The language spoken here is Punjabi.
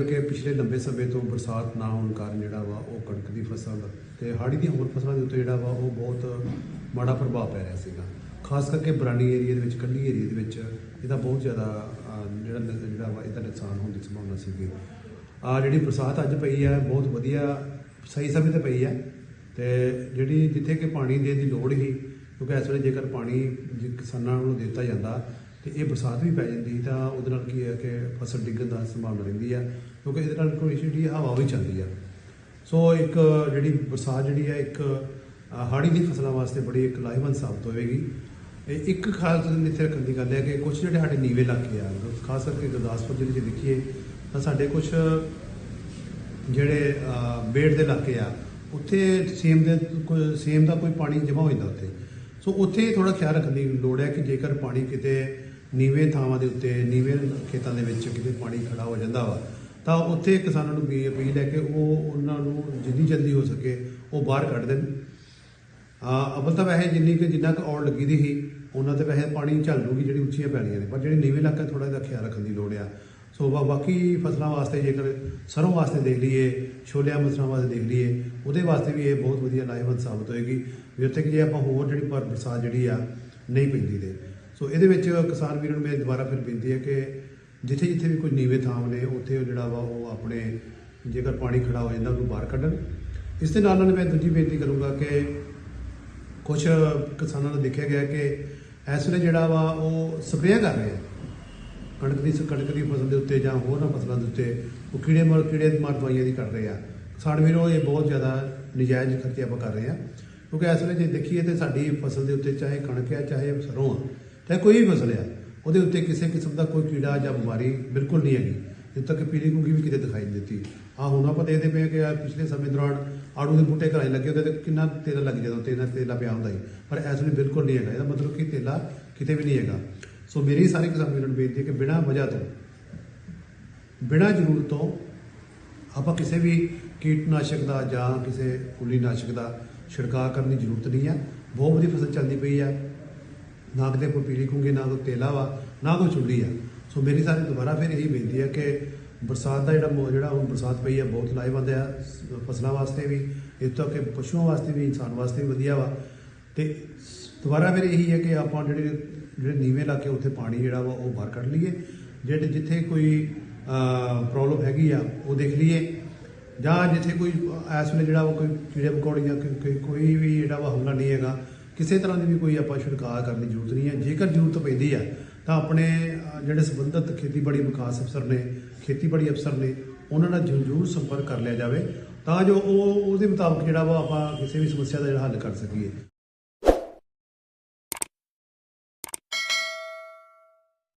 ਹੋ ਕਿ ਪਿਛਲੇ ਲੰਬੇ ਸਮੇਂ ਤੋਂ ਬਰਸਾਤ ਨਾ ਹੋਣ ਕਾਰਨ ਜਿਹੜਾ ਵਾ ਉਹ ਕਣਕ ਦੀ ਫਸਲ ਤੇ ਹਾੜੀ ਦੀਆਂ ਹੋਰ ਫਸਲਾਂ ਦੇ ਉੱਤੇ ਜਿਹੜਾ ਵਾ ਉਹ ਬਹੁਤ ਮਾੜਾ ਪ੍ਰਭਾਵ ਪੈ ਰਿਹਾ ਸੀਗਾ। ਖਾਸ ਕਰਕੇ ਬਰਾਨੀ ਏਰੀਆ ਦੇ ਵਿੱਚ ਕੰਢੀ ਏਰੀਆ ਦੇ ਵਿੱਚ ਇਹਦਾ ਬਹੁਤ ਜ਼ਿਆਦਾ ਜਿਹੜਾ ਜਿਹੜਾ ਵਾ ਇਹਦਾ ਨੁਕਸਾਨ ਹੋਣ ਦੀ ਸੰਭਾਵਨਾ ਸੀਗੀ। ਆ ਜਿਹੜੀ ਬਰਸਾਤ ਅੱਜ ਪਈ ਹੈ, ਬਹੁਤ ਵਧੀਆ, ਸਹੀ ਸਮੇਂ ਤੇ ਪਈ ਹੈ ਤੇ ਜਿਹੜੀ ਜਿੱਥੇ ਕਿ ਪਾਣੀ ਦੇਣ ਦੀ ਲੋੜ ਹੀ, ਕਿਉਂਕਿ ਇਸ ਵੇਲੇ ਜੇਕਰ ਪਾਣੀ ਕਿਸਾਨਾਂ ਨੂੰ ਦਿੱਤਾ ਜਾਂਦਾ ਤੇ ਇਹ ਬਰਸਾਤ ਵੀ ਪੈ ਜਾਂਦੀ ਤਾਂ ਉਹਦੇ ਨਾਲ ਕੀ ਹੈ ਕਿ ਫਸਲ ਡਿੱਗਣ ਦਾ ਸੰਭਾਵਨਾ ਰਹਿੰਦੀ ਆ ਕਿਉਂਕਿ ਇਹਦੇ ਨਾਲ ਕੋਈ ਜਿਹੜੀ ਹਵਾ ਵੀ ਚੱਲਦੀ ਆ ਸੋ ਇੱਕ ਜਿਹੜੀ ਬਰਸਾਤ ਜਿਹੜੀ ਆ ਇੱਕ ਹਾੜੀ ਦੀ ਫਸਲਾਂ ਵਾਸਤੇ ਬੜੀ ਇੱਕ ਲਾਹੇਵੰਦ ਸਾਬਤ ਹੋਵੇਗੀ। ਇਹ ਇੱਕ ਖਾਸ ਇੱਥੇ ਰੱਖਣ ਦੀ ਗੱਲ ਹੈ ਕਿ ਕੁਝ ਜਿਹੜੇ ਸਾਡੇ ਨੀਵੇਂ ਇਲਾਕੇ ਆ, ਖਾਸ ਕਰਕੇ ਗੁਰਦਾਸਪੁਰ ਜ਼ਿਲ੍ਹੇ 'ਚ ਦੇਖੀਏ, ਤਾਂ ਸਾਡੇ ਕੁਝ ਜਿਹੜੇ ਬੇੜ ਦੇ ਇਲਾਕੇ ਆ, ਉੱਥੇ ਸੇਮ ਦੇ, ਕੋਈ ਸੇਮ ਦਾ ਕੋਈ ਪਾਣੀ ਜਮ੍ਹਾਂ ਹੋ ਜਾਂਦਾ ਉੱਥੇ। ਸੋ ਉੱਥੇ ਥੋੜਾ ਖਿਆਲ ਰੱਖਣ ਦੀ ਲੋੜ ਹੈ ਕਿ ਜੇਕਰ ਪਾਣੀ ਕਿਤੇ ਨੀਵੇਂ ਥਾਵਾਂ ਦੇ ਉੱਤੇ, ਨੀਵੇਂ ਖੇਤਾਂ ਦੇ ਵਿੱਚ ਕਿਤੇ ਪਾਣੀ ਖੜਾ ਹੋ ਜਾਂਦਾ ਵਾ, ਤਾਂ ਉੱਥੇ ਕਿਸਾਨਾਂ ਨੂੰ ਵੀ ਅਪੀਲ ਹੈ ਕਿ ਉਹ ਉਹਨਾਂ ਨੂੰ ਜਿੰਨੀ ਜਲਦੀ ਹੋ ਸਕੇ ਉਹ ਬਾਹਰ ਕੱਢ ਦੇਣ। ਆ, ਅਵਲ ਤਾਂ ਵੈਸੇ ਜਿੰਨੀ ਕਿ ਜਿੰਨਾ ਕੁ ਔੜ ਲੱਗੀ ਦੀ ਸੀ, ਉਹਨਾਂ ਤੇ ਵੈਸੇ ਪਾਣੀ ਝੱਲ ਲੂਗੀ ਜਿਹੜੀ ਉੱਚੀਆਂ ਪੈਣੀਆਂ ਨੇ, ਪਰ ਜਿਹੜੇ ਨੀਵੇਂ ਇਲਾਕਾ ਥੋੜਾ ਜਿਹਾ ਖਿਆਲ ਰੱਖਣ ਦੀ ਲੋੜ ਆ। ਸੋ ਬਾਕੀ ਫਸਲਾਂ ਵਾਸਤੇ ਜੇਕਰ ਸਰੋਂ ਵਾਸਤੇ ਦੇਖ ਲਈਏ, ਛੋਲਿਆਂ ਮਸਰਾਂ ਵਾਸਤੇ ਦੇਖ ਲਈਏ, ਉਹਦੇ ਵਾਸਤੇ ਵੀ ਇਹ ਬਹੁਤ ਵਧੀਆ ਲਾਹੇਵੰਦ ਸਾਬਤ ਹੋਏਗੀ। ਵੀ ਉੱਥੇ ਕਿ ਜੇ ਆਪਾਂ ਹੋਰ ਜਿਹੜੀ ਬਰਸਾਤ ਜਿਹੜੀ ਆ, ਨਹੀਂ ਪੈਂਦੀ ਤੇ। ਸੋ ਇਹਦੇ ਵਿੱਚ ਕਿਸਾਨ ਵੀਰਾਂ ਨੂੰ ਮੈਂ ਦੁਬਾਰਾ ਫਿਰ ਬੇਨਤੀ ਹੈ ਕਿ ਜਿੱਥੇ ਜਿੱਥੇ ਵੀ ਕੋਈ ਨੀਵੇਂ ਥਾਂ ਨੇ, ਉੱਥੇ ਉਹ ਜਿਹੜਾ ਵਾ ਉਹ ਆਪਣੇ ਜੇਕਰ ਪਾਣੀ ਖੜਾ ਹੋ ਜਾਂਦਾ, ਉਹਨੂੰ ਬਾਹਰ ਕੱਢਣ। ਇਸ ਦੇ ਨਾਲ ਨਾਲ ਮੈਂ ਦੂਜੀ ਬੇਨਤੀ ਕਰੂੰਗਾ ਕਿ ਕੁਝ ਕਿਸਾਨਾਂ ਨੂੰ ਦੇਖਿਆ ਗਿਆ ਕਿ ਇਸ ਵੇਲੇ ਜਿਹੜਾ ਵਾ ਉਹ ਸਪਰੇਅ ਕਰ ਰਹੇ ਆ। ਕਣਕ ਦੀ ਕਣਕ ਦੀ ਫਸਲ ਦੇ ਉੱਤੇ ਜਾਂ ਹੋਰਾਂ ਫਸਲਾਂ ਦੇ ਉੱਤੇ ਉਹ ਕੀੜੇ ਮਾਰ ਕੀੜੇ ਮਾਰ ਦਵਾਈਆਂ ਦੀ ਕਰ ਰਹੇ ਆ। ਕਿਸਾਨ ਵੀਰੋ, ਇਹ ਬਹੁਤ ਜ਼ਿਆਦਾ ਨਜਾਇਜ਼ ਖਰਚੇ ਆਪਾਂ ਕਰ ਰਹੇ ਆ। ਕਿਉਂਕਿ ਇਸ ਵੇਲੇ ਜੇ ਦੇਖੀਏ ਤੇ ਸਾਡੀ ਫਸਲ ਦੇ ਉੱਤੇ ਚਾਹੇ ਕਣਕ ਆ, ਚਾਹੇ ਸਰੋਂ ਆ ਚਾਹੇ ਕੋਈ ਵੀ ਫਸਲ ਆ, ਉਹਦੇ ਉੱਤੇ ਕਿਸੇ ਕਿਸਮ ਦਾ ਕੋਈ ਕੀੜਾ ਜਾਂ ਬਿਮਾਰੀ ਬਿਲਕੁਲ ਨਹੀਂ ਹੈਗੀ। ਜਿੱਦ ਤੱਕ ਪੀਲੀ ਕੁੰਗੀ ਵੀ ਕਿਤੇ ਦਿਖਾਈ ਨਹੀਂ ਦਿੱਤੀ। ਆ ਹੁਣ ਆਪਾਂ ਦੇਖਦੇ ਪਏ ਕਿ ਆਹ ਪਿਛਲੇ ਸਮੇਂ ਦੌਰਾਨ ਆੜੂ ਦੇ ਬੂਟੇ ਘਰਾਂ ਲੱਗੇ ਉਹਦੇ ਤੇ ਕਿੰਨਾ ਤੇਲਾ ਲੱਗ ਜਾਂਦਾ, ਤੇਲਾ ਤੇਲਾ ਪਿਆ ਹੁੰਦਾ ਸੀ। ਪਰ ਇਸ ਵੇਲੇ ਬਿਲਕੁਲ ਨਹੀਂ ਹੈਗਾ। ਇਹਦਾ ਮਤਲਬ ਕਿ ਤੇਲਾ ਕਿਤੇ ਵੀ ਨਹੀਂ ਹੈਗਾ। ਸੋ ਮੇਰੀ ਸਾਰੇ ਕਿਸਾਨ ਵੀਰਾਂ ਨੂੰ ਬੇਨਤੀ ਹੈ ਕਿ ਬਿਨਾਂ ਵਜ੍ਹਾ ਤੋਂ, ਬਿਨਾਂ ਜ਼ਰੂਰਤ ਤੋਂ ਆਪਾਂ ਕਿਸੇ ਵੀ ਕੀਟਨਾਸ਼ਕ ਦਾ ਜਾਂ ਕਿਸੇ ਫੁੱਲੀਨਾਸ਼ਕ ਦਾ ਛਿੜਕਾਅ ਕਰਨ ਦੀ ਜ਼ਰੂਰਤ ਨਹੀਂ ਹੈ ਬਹੁਤ ਵਧੀਆ ਫਸਲ ਚੱਲਦੀ ਪਈ ਹੈ ਨਾ ਕਿਤੇ ਕੋਈ ਪੀਲੀ ਕੁੰਗੇ ਨਾ ਕੋਈ ਤੇਲਾ ਵਾ, ਨਾ ਕੋਈ ਚੁੱਲੀ ਆ। ਸੋ ਮੇਰੀ ਸਾਰੀ ਦੁਬਾਰਾ ਫਿਰ ਇਹੀ ਬੇਨਤੀ ਹੈ ਕਿ ਬਰਸਾਤ ਦਾ ਜਿਹੜਾ ਮੋ, ਜਿਹੜਾ ਹੁਣ ਬਰਸਾਤ ਪਈ ਹੈ ਬਹੁਤ ਲਾਹੇਵੰਦ ਆ ਫਸਲਾਂ ਵਾਸਤੇ ਵੀ ਇਸ ਤੋਂ ਕਿ ਪਸ਼ੂਆਂ ਵਾਸਤੇ ਵੀ, ਇਨਸਾਨ ਵਾਸਤੇ ਵੀ ਵਧੀਆ ਵਾ। ਤੇ ਦੁਬਾਰਾ ਫਿਰ ਇਹੀ ਹੈ ਕਿ ਆਪਾਂ ਜਿਹੜੇ ਜਿਹੜੇ ਨੀਵੇਂ ਇਲਾਕੇ ਉੱਥੇ ਪਾਣੀ ਜਿਹੜਾ ਵਾ, ਉਹ ਬਾਹਰ ਕੱਢ ਲਈਏ। ਜਿਹੜੇ ਜਿੱਥੇ ਕੋਈ ਪ੍ਰੋਬਲਮ ਹੈਗੀ ਆ, ਉਹ ਦੇਖ ਲਈਏ। ਜਾਂ ਜਿੱਥੇ ਕੋਈ ਇਸ ਵੇਲੇ ਜਿਹੜਾ ਵਾ ਕੋਈ ਕੀੜੇ ਮਕੌੜੇ ਜਾਂ ਕੋਈ ਵੀ ਜਿਹੜਾ ਵਾ ਹਮਲਾ ਨਹੀਂ ਹੈਗਾ ਕਿਸੇ ਤਰ੍ਹਾਂ ਦੀ ਵੀ ਕੋਈ ਆਪਾਂ ਛਿੜਕਾਅ ਕਰਨ ਦੀ ਜ਼ਰੂਰਤ ਨਹੀਂ ਹੈ। ਜੇਕਰ ਜ਼ਰੂਰਤ ਪੈਂਦੀ ਆ ਤਾਂ ਆਪਣੇ ਜਿਹੜੇ ਸੰਬੰਧਿਤ ਖੇਤੀਬਾੜੀ ਵਿਕਾਸ ਅਫਸਰ ਨੇ, ਖੇਤੀਬਾੜੀ ਅਫਸਰ ਨੇ, ਉਹਨਾਂ ਨਾਲ ਜ਼ਰੂਰ ਸੰਪਰਕ ਕਰ ਲਿਆ ਜਾਵੇ, ਤਾਂ ਜੋ ਉਹ ਉਹਦੇ ਮੁਤਾਬਕ ਜਿਹੜਾ ਵਾ ਆਪਾਂ ਕਿਸੇ ਵੀ ਸਮੱਸਿਆ ਦਾ ਜਿਹੜਾ ਹੱਲ ਕਰ ਸਕੀਏ।